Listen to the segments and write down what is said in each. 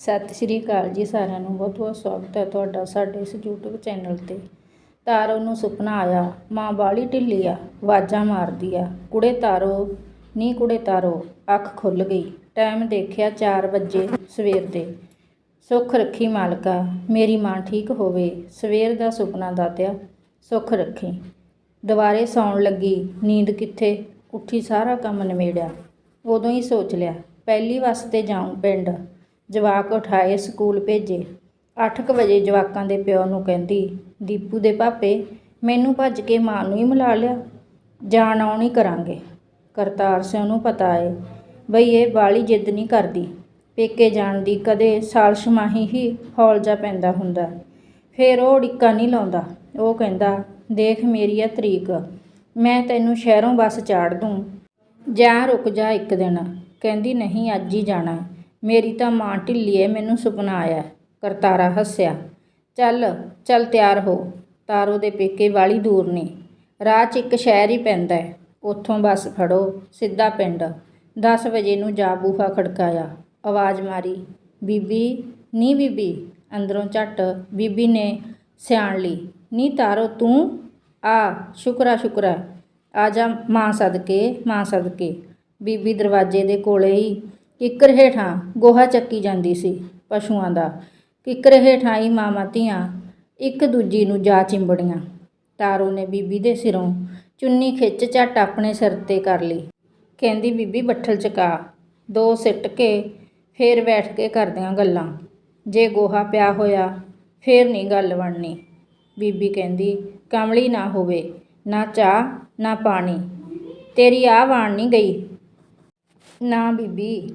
ਸਤਿ ਸ਼੍ਰੀ ਅਕਾਲ ਜੀ ਸਾਰਿਆਂ ਨੂੰ। ਬਹੁਤ ਬਹੁਤ ਸਵਾਗਤ ਹੈ ਤੁਹਾਡਾ ਸਾਡੇ ਇਸ YouTube ਚੈਨਲ ਤੇ। ਤਾਰੋ ਨੂੰ ਸੁਪਨਾ ਆਇਆ, ਮਾਂ ਬਾਲੀ ਢਿੱਲੀ ਆ, ਆਵਾਜ਼ਾਂ ਮਾਰਦੀ ਆ। ਕੁੜੇ ਤਾਰੋ, ਨੀ ਕੁੜੇ ਤਾਰੋ, ਅੱਖ ਖੁੱਲ ਗਈ। ਟਾਈਮ ਦੇਖਿਆ 4 ਵਜੇ ਸਵੇਰ ਦੇ। ਸੁੱਖ ਰੱਖੀ ਮਾਲਕਾ, ਮੇਰੀ ਮਾਂ ਠੀਕ ਹੋਵੇ, ਸਵੇਰ ਦਾ ਸੁਪਨਾ ਦਾਤਿਆ, ਸੁੱਖ ਰੱਖੀ। ਦੁਬਾਰੇ ਸੌਣ ਲੱਗੀ, ਨੀਂਦ ਕਿੱਥੇ? ਉੱਠੀ ਸਾਰਾ ਕੰਮ ਨਿਮੇੜਿਆ। ਉਦੋਂ ਹੀ ਸੋਚ ਲਿਆ, ਪਹਿਲੀ ਵਾਸਤੇ ਜਾਉਂ ਪਿੰਡ। ਜਵਾਕ ਉਠਾਏ ਸਕੂਲ ਭੇਜੇ। 8:00 ਵਜੇ ਜਵਾਕਾਂ ਦੇ ਪਿਓ ਨੂੰ ਕਹਿੰਦੀ, ਦੀਪੂ ਦੇ ਪਾਪੇ, ਮੈਨੂੰ ਭੱਜ ਕੇ ਮਾਂ ਨੂੰ ਹੀ ਮਿਲਾ ਲਿਆ। ਜਾਣ ਆਉਣ ਹੀ ਕਰਾਂਗੇ। ਕਰਤਾਰ ਸਿੰਘ ਨੂੰ ਪਤਾ ਏ, ਬਈ ਇਹ ਬਾਲੀ ਜਿੱਦ ਨਹੀਂ ਕਰਦੀ। ਪੇਕੇ ਜਾਣ ਦੀ ਕਦੇ ਸਾਲ ਛਮਾਹੀ ਹੀ ਹੌਲ ਜਾ ਪੈਂਦਾ ਹੁੰਦਾ। ਫੇਰ ਉਹ ੜਿੱਕਾ ਨਹੀਂ ਲਾਉਂਦਾ। ਉਹ ਕਹਿੰਦਾ, ਦੇਖ ਮੇਰੀ ਆ ਤਰੀਕ, ਮੈਂ ਤੈਨੂੰ ਸ਼ਹਿਰੋਂ ਬੱਸ ਚਾੜ ਦੂੰ। ਜਾਂ ਰੁਕ ਜਾ ਇੱਕ ਦਿਨ। ਕਹਿੰਦੀ, ਨਹੀਂ, ਅੱਜ ਹੀ ਜਾਣਾ। ਮੇਰੀ ਤਾਂ ਮਾਂ ਢਿੱਲੀ ਏ ਮੈਨੂੰ ਸੁਪਨਾ ਆਇਆ, ਕਰਤਾਰਾ ਹੱਸਿਆ। ਚੱਲ ਚੱਲ ਤਿਆਰ ਹੋ, ਤਾਰੋ ਦੇ ਪੇਕੇ ਵਾਲੀ ਦੂਰ ਨਹੀਂ ਰਾਹ 'ਚ ਇੱਕ ਸ਼ਹਿਰ ਹੀ ਪੈਂਦਾ ਉੱਥੋਂ ਬੱਸ ਫੜੋ, ਸਿੱਧਾ ਪਿੰਡ। 10 ਵਜੇ ਨੂੰ ਜਾ ਬੂਹਾ ਖੜਕਾਇਆ। ਆਵਾਜ਼ ਮਾਰੀ, ਬੀਬੀ, ਨੀ ਬੀਬੀ? ਅੰਦਰੋਂ ਝੱਟ, ਬੀਬੀ ਨੇ ਸਿਆਣ ਲਈ, ਨੀ ਤਾਰੋ, ਤੂੰ? ਆ, ਸ਼ੁਕਰਾ ਸ਼ੁਕਰਾ। ਆ ਜਾ ਮਾਂ ਸਦਕੇ ਮਾਂ ਸਦਕੇ। ਬੀਬੀ ਦਰਵਾਜ਼ੇ ਦੇ ਕੋਲੇ ਹੀ ਕਿੱਕਰ ਹੇਠਾਂ ਗੋਹਾ ਚੱਕੀ ਜਾਂਦੀ ਸੀ ਪਸ਼ੂਆਂ ਦਾ। ਕਿੱਕਰ ਹੇਠਾਂ ਹੀ ਮਾਵਾਂ ਧੀਆਂ ਇੱਕ ਦੂਜੀ ਨੂੰ ਜਾ ਚਿੰਬੜੀਆਂ। ਤਾਰੋ ਨੇ ਬੀਬੀ ਦੇ ਸਿਰੋਂ ਚੁੰਨੀ ਖਿੱਚ ਝੱਟ ਆਪਣੇ ਸਿਰ ਤੇ ਕਰ ਲਈ। ਕਹਿੰਦੀ, ਬੀਬੀ, ਬੱਠਲ ਚਕਾ। ਦੋ ਸਿੱਟ ਕੇ ਫੇਰ ਬੈਠ ਕੇ ਕਰਦਿਆਂ ਗੱਲਾਂ। ਜੇ ਗੋਹਾ ਪਿਆ ਹੋਇਆ, ਫੇਰ ਨਹੀਂ ਗੱਲ ਬਣਨੀ। ਬੀਬੀ ਕਹਿੰਦੀ, ਕਮਲੀ ਨਾ ਹੋਵੇ, ਨਾ ਚਾਹ, ਨਾ ਪਾਣੀ। ਤੇਰੀ ਆਹ ਵਾਣ ਨਹੀਂ ਗਈ? ਨਾ ਬੀਬੀ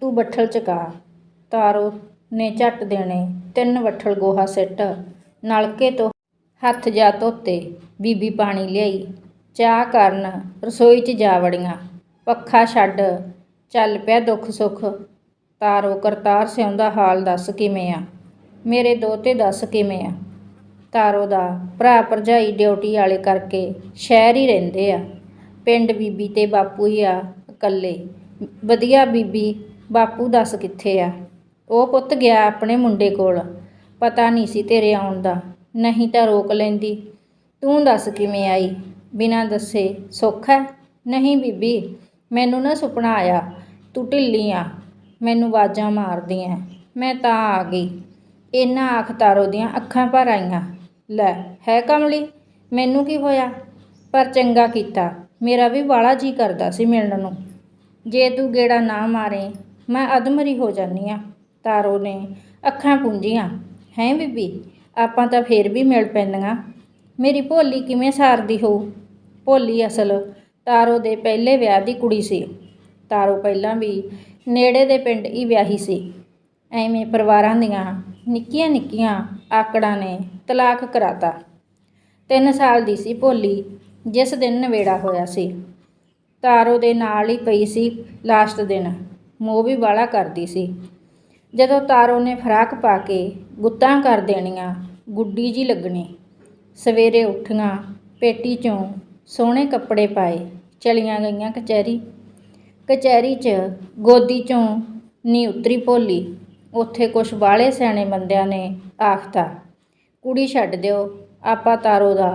ਤੂੰ ਬੱਠਲ ਚਕਾ ਤਾਰੋ ਨੇ ਝੱਟ ਦੇਣੇ। ਤਿੰਨ ਵੱਠਲ ਗੋਹਾ ਸਿੱਟ। ਨਲਕੇ ਤੋਂ ਹੱਥ ਜਾ ਧੋਤੇ। ਬੀਬੀ ਪਾਣੀ ਲਿਆਈ। ਚਾਹ ਕਰਨ ਰਸੋਈ 'ਚ ਜਾ ਵੜੀਆਂ। ਪੱਖਾ ਛੱਡ। ਚੱਲ ਪਿਆ ਦੁੱਖ ਸੁੱਖ। ਤਾਰੋ, ਕਰਤਾਰ ਸਿਉਂ ਦਾ ਹਾਲ ਦੱਸ ਕਿਵੇਂ ਆ? ਮੇਰੇ ਦੋਤੇ ਦੱਸ ਕਿਵੇਂ ਆ? ਤਾਰੋ ਦਾ ਭਰਾ ਭਰਜਾਈ ਡਿਊਟੀ ਵਾਲੇ ਕਰਕੇ ਸ਼ਹਿਰ ਹੀ ਰਹਿੰਦੇ ਆ। ਪਿੰਡ ਬੀਬੀ ਤੇ ਬਾਪੂ ਹੀ ਆ ਇਕੱਲੇ। ਵਧੀਆ ਬੀਬੀ, ਬਾਪੂ ਦੱਸ ਕਿੱਥੇ ਆ? ਉਹ ਪੁੱਤ ਗਿਆ ਆਪਣੇ ਮੁੰਡੇ ਕੋਲ। ਪਤਾ ਨਹੀਂ ਸੀ ਤੇਰੇ ਆਉਣ ਦਾ। ਨਹੀਂ ਤਾਂ ਰੋਕ ਲੈਂਦੀ। ਤੂੰ ਦੱਸ ਕਿਵੇਂ ਆਈ? ਬਿਨਾਂ ਦੱਸੇ। ਸੁੱਖ ਹੈ? ਨਹੀਂ ਬੀਬੀ, ਮੈਨੂੰ ਨਾ ਸੁਪਨਾ ਆਇਆ। ਤੂੰ ਢਿੱਲੀ ਆ। ਮੈਨੂੰ ਆਵਾਜ਼ਾਂ ਮਾਰਦੀ ਐ ਮੈਂ ਤਾਂ ਆ ਗਈ। ਇਹਨਾਂ ਆਖ ਤਾਰੋ ਦੀਆਂ ਅੱਖਾਂ ਭਰ ਆਈਆਂ। ਲੈ, ਹੈ ਕਮਲੀ? ਮੈਨੂੰ ਕੀ ਹੋਇਆ? ਪਰ ਚੰਗਾ ਕੀਤਾ। ਮੇਰਾ ਵੀ ਵਾਲਾ ਜੀ ਕਰਦਾ ਸੀ ਮਿਲਣ ਨੂੰ। ਜੇ ਤੂੰ ਗੇੜਾ ਨਾ ਮਾਰੇ, ਮੈਂ ਅਧਮਰੀ ਹੋ ਜਾਨੀ ਆ। ਤਾਰੋ ਨੇ ਅੱਖਾਂ ਪੂੰਝੀਆਂ ਹੈਂ ਬੀਬੀ, ਆਪਾਂ ਤਾਂ ਫੇਰ ਵੀ ਮਿਲ ਪੈਂਦੀਆਂ। ਮੇਰੀ ਭੋਲੀ ਕਿਵੇਂ ਸਾਰਦੀ ਹੋਊ ਭੋਲੀ ਅਸਲ ਤਾਰੋ ਦੇ ਪਹਿਲੇ ਵਿਆਹ ਦੀ ਕੁੜੀ ਸੀ। ਤਾਰੋ ਪਹਿਲਾਂ ਵੀ ਨੇੜੇ ਦੇ ਪਿੰਡ ਹੀ ਵਿਆਹੀ ਸੀ। ਐਵੇਂ ਪਰਿਵਾਰਾਂ ਦੀਆਂ ਨਿੱਕੀਆਂ ਨਿੱਕੀਆਂ ਆਕੜਾਂ ਨੇ ਤਲਾਕ ਕਰਾਤਾ। 3 ਸਾਲ ਦੀ ਸੀ ਭੋਲੀ, ਜਿਸ ਦਿਨ ਨਵੇੜਾ ਹੋਇਆ ਸੀ। ਤਾਰੋ ਦੇ ਨਾਲ ਹੀ ਪਈ ਸੀ ਲਾਸਟ ਦਿਨ। ਮੋਹ ਵੀ ਬਾਲਾ ਕਰਦੀ ਸੀ। ਜਦੋਂ ਤਾਰੋ ਨੇ ਫਰਾਕ ਪਾ ਕੇ ਗੁੱਤਾਂ ਕਰ ਦੇਣੀਆਂ, ਗੁੱਡੀ ਜੀ ਲੱਗਣੀ। ਸਵੇਰੇ ਉੱਠੀਆਂ ਪੇਟੀ ਚੋਂ ਸੋਹਣੇ ਕੱਪੜੇ ਪਾਏ, ਚਲੀਆਂ ਗਈਆਂ ਕਚਹਿਰੀ। ਕਚਹਿਰੀ 'ਚ ਗੋਦੀ ਚੋਂ ਨੀ ਉਤਰੀ ਭੋਲੀ। ਉੱਥੇ ਕੁਛ ਬਾਲੇ ਸਿਆਣੇ ਬੰਦਿਆਂ ਨੇ ਆਖਤਾ, ਕੁੜੀ ਛੱਡ ਦਿਓ, ਆਪਾਂ ਤਾਰੋ ਦਾ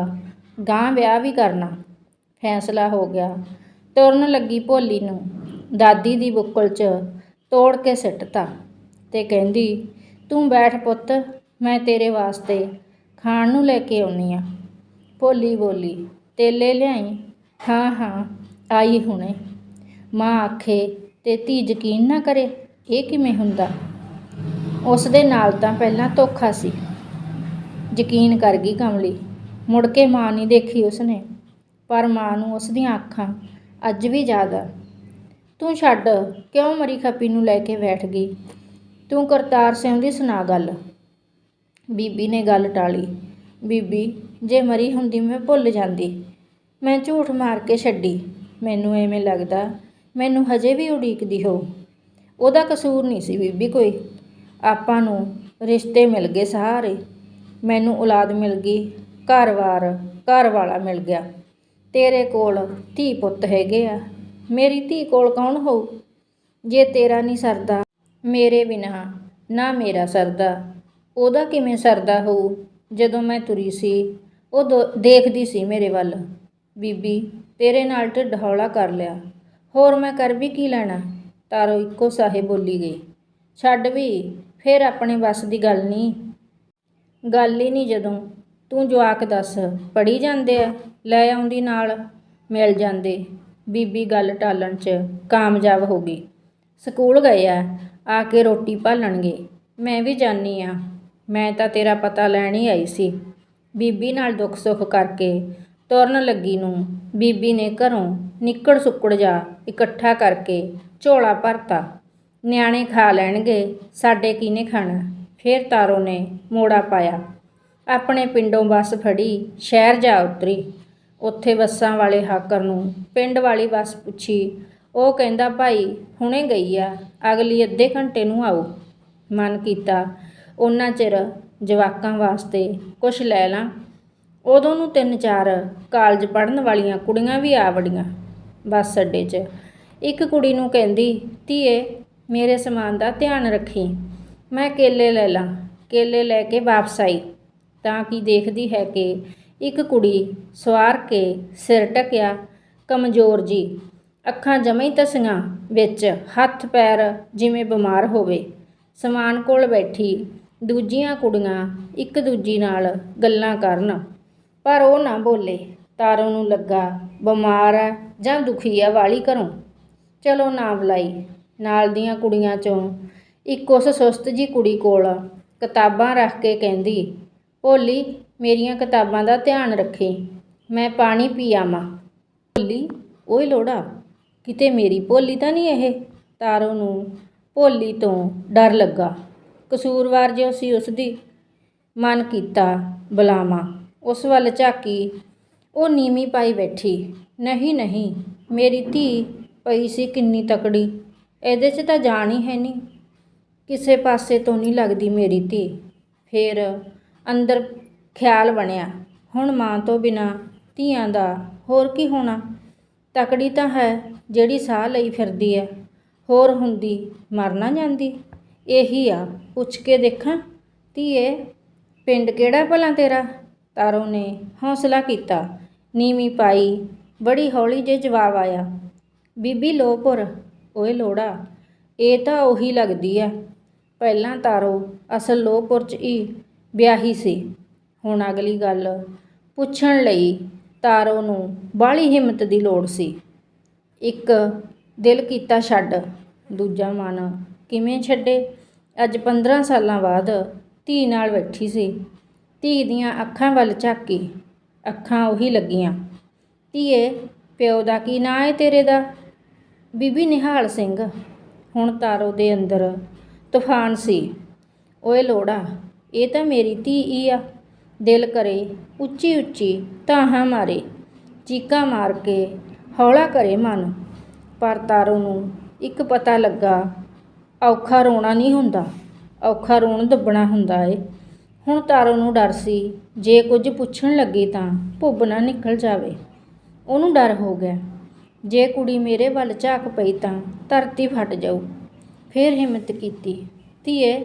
ਗਾਂ ਵਿਆਹ ਵੀ ਕਰਨਾ। ਫੈਸਲਾ ਹੋ ਗਿਆ। ਤੁਰਨ ਲੱਗੀ ਭੋਲੀ ਨੂੰ, ਦਾਦੀ ਦੀ ਬੁੱਕਲ 'ਚ ਤੋੜ ਕੇ ਸਿੱਟਤਾ ਤੇ ਕਹਿੰਦੀ, ਤੂੰ ਬੈਠ ਪੁੱਤ, ਮੈਂ ਤੇਰੇ ਵਾਸਤੇ ਖਾਣ ਨੂੰ ਲੈ ਕੇ ਆਉਣੀ ਆ। ਭੋਲੀ ਬੋਲੀ, ਤੇਲੇ ਲਿਆਈ? ਹਾਂ ਹਾਂ, ਆਈ ਹੁਣੇ। ਮਾਂ ਆਖੇ, ਤੇ ਧੀ ਯਕੀਨ ਨਾ ਕਰੇ, ਇਹ ਕਿਵੇਂ ਹੁੰਦਾ? ਉਸ ਦੇ ਨਾਲ ਤਾਂ ਪਹਿਲਾਂ ਧੋਖਾ ਸੀ। ਯਕੀਨ ਕਰ ਗਈ ਕਮਲੀ। ਮੁੜ ਕੇ ਮਾਂ ਨਹੀਂ ਦੇਖੀ ਉਸਨੇ, ਪਰ ਮਾਂ ਨੂੰ ਉਸ ਦੀਆਂ ਅੱਖਾਂ ਅੱਜ ਵੀ ਯਾਦ ਆ। ਤੂੰ ਛੱਡ, ਕਿਉਂ ਮਰੀ ਖੱਪੀ ਨੂੰ ਲੈ ਕੇ ਬੈਠ ਗਈ? ਤੂੰ ਕਰਤਾਰ ਸਿੰਘ ਦੀ ਸੁਣਾ ਗੱਲ। ਬੀਬੀ ਨੇ ਗੱਲ ਟਾਲੀ। ਬੀਬੀ, ਜੇ ਮਰੀ ਹੁੰਦੀ ਮੈਂ ਭੁੱਲ ਜਾਂਦੀ। ਮੈਂ ਝੂਠ ਮਾਰ ਕੇ ਛੱਡੀ। ਮੈਨੂੰ ਐਵੇਂ ਲੱਗਦਾ ਮੈਨੂੰ ਹਜੇ ਵੀ ਉਡੀਕਦੀ ਹੋ। ਉਹਦਾ ਕਸੂਰ ਨਹੀਂ ਸੀ ਬੀਬੀ ਕੋਈ। ਆਪਾਂ ਨੂੰ ਰਿਸ਼ਤੇ ਮਿਲ ਗਏ ਸਾਰੇ। ਮੈਨੂੰ ਔਲਾਦ ਮਿਲ ਗਈ ਘਰ ਵਾਰ ਘਰ ਵਾਲਾ ਮਿਲ ਗਿਆ। ਤੇਰੇ ਕੋਲ ਧੀ ਪੁੱਤ ਹੈਗੇ ਆ। ਮੇਰੀ ਧੀ ਕੋਲ ਕੌਣ ਹੋਊ? ਜੇ ਤੇਰਾ ਨਹੀਂ ਸਰਦਾ, ਮੇਰੇ ਬਿਨਾਂ ਨਾ ਮੇਰਾ ਸਰਦਾ। ਉਹਦਾ ਕਿਵੇਂ ਸਰਦਾ ਹੋਊ? ਜਦੋਂ ਮੈਂ ਤੁਰੀ ਸੀ, ਉਹ ਦੋ- ਦੇਖਦੀ ਸੀ ਮੇਰੇ ਵੱਲ। ਬੀਬੀ, ਤੇਰੇ ਨਾਲ ਢਿੱਡ ਹੌਲਾ ਕਰ ਲਿਆ। ਹੋਰ ਮੈਂ ਕਰ ਵੀ ਕੀ ਲੈਣਾ? ਤਾਰੋ ਇੱਕੋ ਸਾਹੇ ਬੋਲੀ ਗਈ। ਛੱਡ ਵੀ, ਫਿਰ ਆਪਣੇ ਵੱਸ ਦੀ ਗੱਲ ਨਹੀਂ। ਗੱਲ ਹੀ ਨਹੀਂ ਜਦੋਂ ਤੂੰ ਜਵਾਕ ਦੱਸ ਪੜੀ ਜਾਂਦੇ ਆ? ਲੈ ਆਉਂਦੀ ਨਾਲ, ਮਿਲ ਜਾਂਦੇ। ਬੀਬੀ ਗੱਲ ਟਾਲਣ 'ਚ ਕਾਮਯਾਬ ਹੋ ਗਈ। ਸਕੂਲ ਗਏ ਆ ਆ ਕੇ ਰੋਟੀ ਭਾਲਣਗੇ। ਮੈਂ ਵੀ ਜਾਣੀ ਆ। ਮੈਂ ਤਾਂ ਤੇਰਾ ਪਤਾ ਲੈਣ ਹੀ ਆਈ ਸੀ। ਬੀਬੀ ਨਾਲ ਦੁੱਖ ਸੁੱਖ ਕਰਕੇ ਤੁਰਨ ਲੱਗੀ ਨੂੰ ਬੀਬੀ ਨੇ ਘਰੋਂ ਨਿੱਕੜ ਸੁੱਕੜ ਜਾ ਇਕੱਠਾ ਕਰਕੇ ਝੋਲਾ ਭਰਤਾ। ਨਿਆਣੇ ਖਾ ਲੈਣਗੇ, ਸਾਡੇ ਕਿਹਨੇ ਖਾਣਾ? ਫਿਰ ਤਾਰੋ ਨੇ ਮੋੜਾ ਪਾਇਆ। ਆਪਣੇ ਪਿੰਡੋਂ ਬੱਸ ਫੜੀ, ਸ਼ਹਿਰ ਜਾ ਉਤਰੀ। ਉੱਥੇ ਬੱਸਾਂ ਵਾਲੇ ਹਾਕਰ ਨੂੰ ਪਿੰਡ ਵਾਲੀ ਬੱਸ ਪੁੱਛੀ, ਉਹ ਕਹਿੰਦਾ, ਭਾਈ, ਹੁਣੇ ਗਈ ਆ, ਅਗਲੀ ਅੱਧੇ ਘੰਟੇ ਨੂੰ ਆਓ। ਮਨ ਕੀਤਾ, ਉਹਨਾਂ ਚਿਰ ਜਵਾਕਾਂ ਵਾਸਤੇ ਕੁਝ ਲੈ ਲਾਂ। ਉਦੋਂ ਨੂੰ ਤਿੰਨ ਚਾਰ ਕਾਲਜ ਪੜ੍ਹਨ ਵਾਲੀਆਂ ਕੁੜੀਆਂ ਵੀ ਆ ਵੜੀਆਂ ਬੱਸ ਅੱਡੇ 'ਚ। ਇੱਕ ਕੁੜੀ ਨੂੰ ਕਹਿੰਦੀ, ਧੀਏ, ਮੇਰੇ ਸਮਾਨ ਦਾ ਧਿਆਨ ਰੱਖੀ। ਮੈਂ ਕੇਲੇ ਲੈ ਲਾਂ, ਕੇਲੇ ਲੈ ਕੇ ਵਾਪਸ ਆਈ। ਤਾਂ ਕਿ ਦੇਖਦੀ ਹੈ ਕਿ ਇੱਕ ਕੁੜੀ ਸਵਾਰ ਕੇ ਸਿਰ ਟਕਿਆ ਕਮਜ਼ੋਰ ਜੀ। ਅੱਖਾਂ ਜਮਈ ਤਸੀਆਂ ਵਿੱਚ ਹੱਥ ਪੈਰ ਜਿਵੇਂ ਬਿਮਾਰ ਹੋਵੇ। ਸਮਾਨ ਕੋਲ ਬੈਠੀ ਦੂਜੀਆਂ ਕੁੜੀਆਂ ਇੱਕ ਦੂਜੀ ਨਾਲ ਗੱਲਾਂ ਕਰਨ। ਪਰ ਉਹ ਨਾ ਬੋਲੇ, ਤਾਰੋ ਨੂੰ ਲੱਗਾ ਬਿਮਾਰ ਹੈ ਜਾਂ ਦੁਖੀ ਹੈ ਵਾਲੀ ਘਰੋਂ। ਚਲੋ ਨਾ ਬੁਲਾਈ ਨਾਲ ਦੀਆਂ ਕੁੜੀਆਂ ਚੋਂ ਇੱਕ ਉਸ ਸੁਸਤ ਜੀ ਕੁੜੀ ਕੋਲ ਕਿਤਾਬਾਂ ਰੱਖ ਕੇ ਕਹਿੰਦੀ ਭੋਲੀ, ਮੇਰੀਆਂ ਕਿਤਾਬਾਂ ਦਾ ਧਿਆਨ ਰੱਖੀ। ਮੈਂ ਪਾਣੀ ਪੀ ਆਵਾਂ। ਭੋਲੀ, ਓਏ ਲੋੜਾ, ਕਿਤੇ ਮੇਰੀ ਭੋਲੀ ਤਾਂ ਨਹੀਂ ਇਹ? ਤਾਰੋ ਨੂੰ ਭੋਲੀ ਤੋਂ ਡਰ ਲੱਗਾ। ਕਸੂਰਵਾਰ ਜੋ ਸੀ ਉਸ ਦੀ ਮਨ ਕੀਤਾ ਬੁਲਾਵਾਂ। ਉਸ ਵੱਲ ਝਾਕੀ ਉਹ ਨੀਵੀਂ ਪਾਈ ਬੈਠੀ। ਨਹੀਂ ਨਹੀਂ, ਮੇਰੀ ਧੀ ਪਈ ਸੀ ਕਿੰਨੀ ਤਕੜੀ। ਇਹਦੇ 'ਚ ਤਾਂ ਜਾਣ ਹੀ ਹੈ ਨਹੀਂ। ਕਿਸੇ ਪਾਸੇ ਤੋਂ ਨਹੀਂ ਲੱਗਦੀ ਮੇਰੀ ਧੀ। ਫਿਰ ਅੰਦਰ ਖਿਆਲ ਬਣਿਆ। ਹੁਣ ਮਾਂ ਤੋਂ ਬਿਨਾਂ ਧੀਆਂ ਦਾ ਹੋਰ ਕੀ ਹੋਣਾ? ਤਕੜੀ ਤਾਂ ਹੈ ਜਿਹੜੀ ਸਾਹ ਲਈ ਫਿਰਦੀ ਹੈ। ਹੋਰ ਹੁੰਦੀ ਮਰ ਨਾ ਜਾਂਦੀ। ਇਹੀ ਆ, ਪੁੱਛ ਕੇ ਦੇਖਾਂ। ਧੀਏ, ਪਿੰਡ ਕਿਹੜਾ ਭਲਾ ਤੇਰਾ? ਤਾਰੋ ਨੇ ਹੌਸਲਾ ਕੀਤਾ। ਨੀਵੀਂ ਪਾਈ, ਬੜੀ ਹੌਲੀ ਜੇ ਜਵਾਬ ਆਇਆ। ਬੀਬੀ ਲੋਪੁਰ ਓਏ ਲੋੜਾ, ਇਹ ਤਾਂ ਉਹੀ ਲੱਗਦੀ ਆ ਪਹਿਲਾਂ ਤਾਰੋ ਅਸਲ ਲੋਪੁਰ ਚ ਹੀ ਵਿਆਹੀ ਸੀ। ਹੁਣ ਅਗਲੀ ਗੱਲ ਪੁੱਛਣ ਲਈ ਤਾਰੋ ਨੂੰ ਬਾਹਲੀ ਹਿੰਮਤ ਦੀ ਲੋੜ ਸੀ। ਇੱਕ ਦਿਲ ਕੀਤਾ ਛੱਡ, ਦੂਜਾ ਮਨ ਕਿਵੇਂ ਛੱਡੇ? ਅੱਜ 15 ਸਾਲਾਂ ਬਾਅਦ ਧੀ ਨਾਲ ਬੈਠੀ ਸੀ। ਧੀ ਦੀਆਂ ਅੱਖਾਂ ਵੱਲ ਝਾਕੀ, ਅੱਖਾਂ ਉਹੀ ਲੱਗੀਆਂ। ਧੀਏ, ਪਿਓ ਦਾ ਕੀ ਨਾਂ ਹੈ ਤੇਰੇ ਦਾ? ਬੀਬੀ ਨਿਹਾਲ ਸਿੰਘ। ਹੁਣ ਤਾਰੋ ਦੇ ਅੰਦਰ ਤੂਫਾਨ ਸੀ। ਓਏ ਲੋੜਾ ਇਹ ਤਾਂ ਮੇਰੀ ਧੀ ਹੀ ਆ। ਦਿਲ ਕਰੇ, ਉੱਚੀ ਉੱਚੀ ਧਾਹਾਂ ਮਾਰੇ, ਚੀਕਾਂ ਮਾਰ ਕੇ ਹੌਲਾ ਕਰੇ ਮਨ। ਪਰ ਤਾਰੋ ਨੂੰ ਇੱਕ ਪਤਾ ਲੱਗਾ, ਔਖਾ ਰੋਣਾ ਨਹੀਂ ਹੁੰਦਾ, ਔਖਾ ਰੋਣ ਦੱਬਣਾ ਹੁੰਦਾ ਏ। ਹੁਣ ਤਾਰੋ ਨੂੰ ਡਰ ਸੀ, ਜੇ ਕੁਝ ਪੁੱਛਣ ਲੱਗੀ ਤਾਂ ਭੁੱਬ ਨਾ ਨਿਕਲ ਜਾਵੇ। ਉਹਨੂੰ ਡਰ ਹੋ ਗਿਆ, ਜੇ ਕੁੜੀ ਮੇਰੇ ਵੱਲ ਝਾਕ ਪਈ ਤਾਂ ਧਰਤੀ ਫਟ ਜਾਊ। ਫੇਰ ਹਿੰਮਤ ਕੀਤੀ, ਧੀਏ,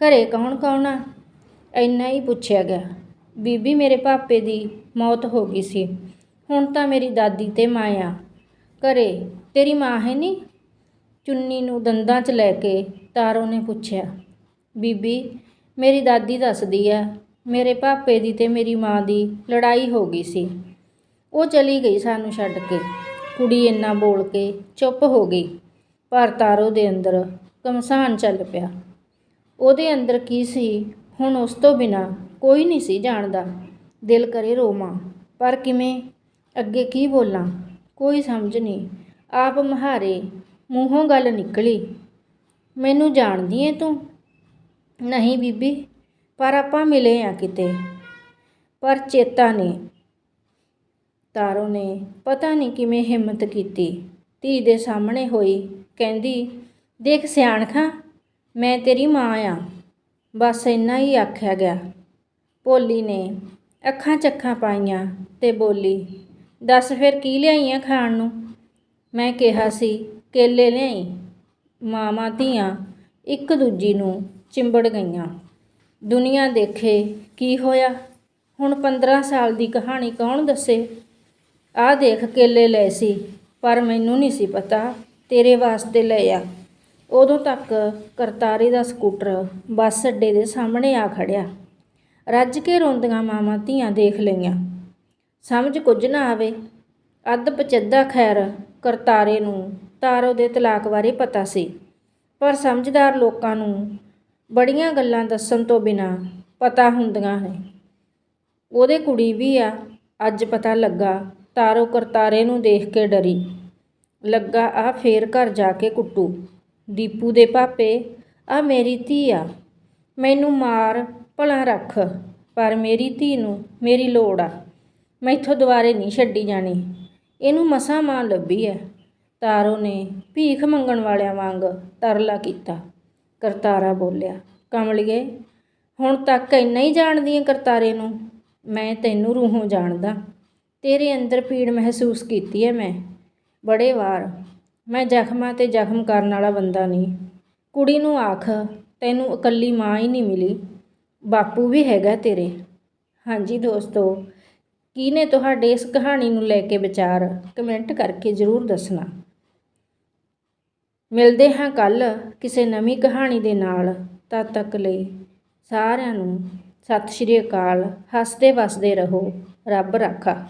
ਘਰੇ ਕੌਣ ਕੌਣ ਆ? ਇੰਨਾ ਹੀ ਪੁੱਛਿਆ ਗਿਆ, ਬੀਬੀ ਮੇਰੇ ਪਾਪੇ ਦੀ ਮੌਤ ਹੋ ਗਈ ਸੀ, ਹੁਣ ਤਾਂ ਮੇਰੀ ਦਾਦੀ ਤੇ ਮਾਂ ਆ, ਘਰੇ ਤੇਰੀ ਮਾਂ ਹੈ ਨਹੀਂ ਚੁੰਨੀ ਨੂੰ ਦੰਦਾਂ 'ਚ ਲੈ ਕੇ ਤਾਰੋ ਨੇ ਪੁੱਛਿਆ, ਬੀਬੀ ਮੇਰੀ ਦਾਦੀ ਦੱਸਦੀ ਆ, ਮੇਰੇ ਪਾਪੇ ਦੀ ਤੇ ਮੇਰੀ ਮਾਂ ਦੀ ਲੜਾਈ ਹੋ ਗਈ ਸੀ, ਉਹ ਚਲੀ ਗਈ ਸਾਨੂੰ ਛੱਡ ਕੇ, ਕੁੜੀ ਇੰਨਾ ਬੋਲ ਕੇ ਚੁੱਪ ਹੋ ਗਈ, ਪਰ ਤਾਰੋ ਦੇ ਅੰਦਰ ਕਮਸਾਨ ਚੱਲ ਪਿਆ, ਉਹਦੇ ਅੰਦਰ ਕੀ ਸੀ ਹੁਣ ਉਸ ਤੋਂ ਬਿਨਾਂ ਕੋਈ ਨਹੀਂ ਸੀ ਜਾਣਦਾ। ਦਿਲ ਕਰੇ ਰੋਵਾਂ, ਪਰ ਕਿਵੇਂ? ਅੱਗੇ ਕੀ ਬੋਲਾਂ? ਕੋਈ ਸਮਝ ਨਹੀਂ। ਆਪ ਮਹਾਰੇ ਮੂੰਹੋਂ ਗੱਲ ਨਿਕਲੀ। ਮੈਨੂੰ ਜਾਣਦੀ ਏ ਤੂੰ? ਨਹੀਂ ਬੀਬੀ, ਪਰ ਆਪਾਂ ਮਿਲੇ ਆ ਕਿਤੇ। ਪਰ ਚੇਤਾ ਨੇ ਤਾਰੋ ਨੇ ਪਤਾ ਨਹੀਂ ਕਿਵੇਂ ਹਿੰਮਤ ਕੀਤੀ। ਧੀ ਦੇ ਸਾਹਮਣੇ ਹੋਈ, ਕਹਿੰਦੀ, ਦੇਖ ਸਿਆਣਖਾ, ਮੈਂ ਤੇਰੀ ਮਾਂ ਆ। ਬਸ ਇੰਨਾ ਹੀ ਆਖਿਆ ਗਿਆ। ਭੋਲੀ ਨੇ ਅੱਖਾਂ ਚੱਖਾਂ ਪਾਈਆਂ ਤੇ ਬੋਲੀ, ਦੱਸ ਫਿਰ ਕੀ ਲਿਆਈਆਂ ਖਾਣ ਨੂੰ? ਮੈਂ ਕਿਹਾ ਸੀ, ਕੇਲੇ ਲਿਆਈ? ਮਾਵਾਂ ਧੀਆਂ ਇੱਕ ਦੂਜੀ ਨੂੰ ਚਿੰਬੜ ਗਈਆਂ। ਦੁਨੀਆ ਦੇਖੇ ਕੀ ਹੋਇਆ? ਹੁਣ 15 ਸਾਲ ਦੀ ਕਹਾਣੀ ਕੌਣ ਦੱਸੇ? ਆਹ ਦੇਖ ਕੇਲੇ ਲਏ ਸੀ, ਪਰ ਮੈਨੂੰ ਨਹੀਂ ਸੀ ਪਤਾ ਤੇਰੇ ਵਾਸਤੇ ਲਏ ਆ। ਉਦੋਂ ਤੱਕ ਕਰਤਾਰੇ ਦਾ ਸਕੂਟਰ ਬੱਸ ਅੱਡੇ ਦੇ ਸਾਹਮਣੇ ਆ ਖੜਿਆ। ਰੱਜ ਕੇ ਰੋਂਦੀਆਂ ਮਾਵਾਂ ਧੀਆਂ ਦੇਖ ਲਈਆਂ। ਸਮਝ ਕੁਝ ਨਾ ਆਵੇ, ਅੱਧ ਪਚੱਦਾ ਖੈਰ ਕਰਤਾਰੇ ਨੂੰ ਤਾਰੋ ਦੇ ਤਲਾਕ ਬਾਰੇ ਪਤਾ ਸੀ। ਪਰ ਸਮਝਦਾਰ ਲੋਕਾਂ ਨੂੰ ਬੜੀਆਂ ਗੱਲਾਂ ਦੱਸਣ ਤੋਂ ਬਿਨਾ ਪਤਾ ਹੁੰਦੀਆਂ ਨੇ। ਉਹਦੇ ਕੁੜੀ ਵੀ ਆ, ਅੱਜ ਪਤਾ ਲੱਗਾ ਤਾਰੋ ਕਰਤਾਰੇ ਨੂੰ ਦੇਖ ਕੇ ਡਰੀ। ਲੱਗਾ ਆ ਫੇਰ ਘਰ ਜਾ ਕੇ ਕੁੱਟੂ। ਦੀਪੂ ਦੇ ਪਾਪੇ ਆ ਮੇਰੀ ਧੀ ਆ। ਮੈਨੂੰ ਮਾਰ ਭਲਾ ਰੱਖ, ਪਰ ਮੇਰੀ ਧੀ ਨੂੰ ਮੇਰੀ ਲੋੜ ਆ। ਮੈਥੋਂ ਦੁਬਾਰੇ ਨਹੀਂ ਛੱਡੀ ਜਾਣੀ। ਇਹਨੂੰ ਮਸਾਂ ਮਾਂ ਲੱਭੀ ਐ। ਤਾਰੋ ਨੇ ਭੀਖ ਮੰਗਣ ਵਾਲਿਆਂ ਵਾਂਗ ਤਰਲਾ ਕੀਤਾ। ਕਰਤਾਰਾ ਬੋਲਿਆ, ਕਮਲੀਏ, ਹੁਣ ਤੱਕ ਇੰਨਾ ਹੀ ਜਾਣਦੀ ਆਂ ਕਰਤਾਰੇ ਨੂੰ? ਮੈਂ ਤੈਨੂੰ ਰੂਹੋਂ ਜਾਣਦਾ। ਤੇਰੇ ਅੰਦਰ ਪੀੜ ਮਹਿਸੂਸ ਕੀਤੀ ਐ ਮੈਂ। ਬੜੇ ਵਾਰ ਮੈਂ ਜ਼ਖਮਾਂ ਤੇ ਜ਼ਖਮ ਕਰਨ ਵਾਲਾ ਬੰਦਾ ਨਹੀਂ। ਕੁੜੀ ਨੂੰ ਆਖ, ਤੈਨੂੰ ਇਕੱਲੀ ਮਾਂ ਹੀ ਨਹੀਂ ਮਿਲੀ, ਬਾਪੂ ਵੀ ਹੈਗਾ ਤੇਰੇ। ਹਾਂਜੀ ਦੋਸਤੋ ਕੀ ਨੇ ਤੁਹਾਡੇ ਇਸ ਕਹਾਣੀ ਨੂੰ ਲੈ ਕੇ ਵਿਚਾਰ? ਕਮੈਂਟ ਕਰਕੇ ਜ਼ਰੂਰ ਦੱਸਣਾ। ਮਿਲਦੇ ਹਾਂ ਕੱਲ ਕਿਸੇ ਨਵੀਂ ਕਹਾਣੀ ਦੇ ਨਾਲ। ਤਦ ਤੱਕ ਲਈ ਸਾਰਿਆਂ ਨੂੰ ਸਤਿ ਸ਼੍ਰੀ ਅਕਾਲ। ਹੱਸਦੇ ਵਸਦੇ ਰਹੋ। ਰੱਬ ਰਾਖਾ।